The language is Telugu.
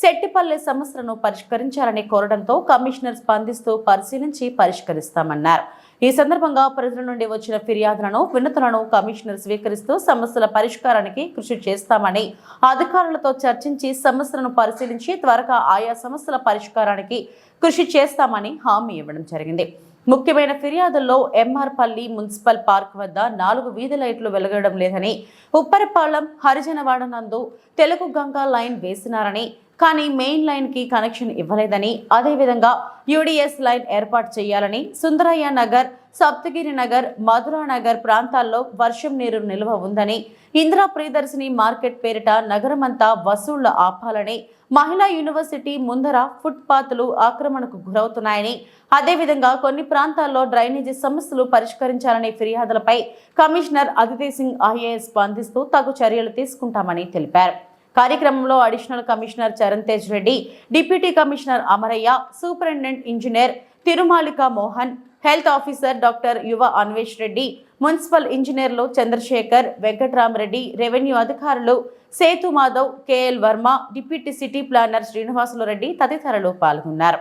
సెట్టిపల్లె సమస్యలను పరిష్కరించాలని కోరడంతో కమిషనర్ స్పందిస్తూ పరిశీలించి పరిష్కరిస్తామన్నారు. ఈ సందర్భంగా ప్రజల నుండి వచ్చిన ఫిర్యాదులను వినతులను కమిషనర్ స్వీకరిస్తూ సమస్యల పరిష్కారానికి కృషి చేస్తామని అధికారులతో చర్చించి సమస్యలను పరిశీలించి త్వరగా ఆయా సమస్యల పరిష్కారానికి కృషి చేస్తామని హామీ ఇవ్వడం జరిగింది. ముఖ్యమైన ఫిర్యాదుల్లో ఎంఆర్పల్లి మున్సిపల్ పార్క్ వద్ద నాలుగు వీధి లైట్లు వెలగడం లేదని ఉప్పరిపాలెం హరిజనవాడ నందు తెలుగు గంగా లైన్ వేసినారని కానీ మెయిన్ లైన్కి కనెక్షన్ ఇవ్వలేదని అదేవిధంగా యూడిఎస్ లైన్ ఏర్పాటు చేయాలని సుందరయ్య నగర్ సప్తగిరి నగర్ మధురా నగర్ ప్రాంతాల్లో వర్షం నీరు నిల్వ ఉందని ఇందిరా ప్రియదర్శిని మార్కెట్ పేరిట నగరమంతా వసూళ్ళు ఆపాలని మహిళా యూనివర్సిటీ ముందర ఫుట్పాత్లు ఆక్రమణకు గురవుతున్నాయని అదేవిధంగా కొన్ని ప్రాంతాల్లో డ్రైనేజీ సమస్యలు పరిష్కరించాలనే ఫిర్యాదులపై కమిషనర్ అదితి సింగ్ ఐఏఎస్ స్పందిస్తూ తగు చర్యలు తీసుకుంటామని తెలిపారు. కార్యక్రమంలో additional commissioner Charan Tej Reddy deputy commissioner Amaraiah superintendent engineer Tirumalika Mohan health officer doctor Yuva Anvesh Reddy municipal ఇంజనీర్లు చంద్రశేఖర్ వెంకట్రామరెడ్డి రెవెన్యూ అధికారులు Sethu Madhav KL Varma deputy city planner Srinivasulu Reddy తదితరులు పాల్గొన్నారు.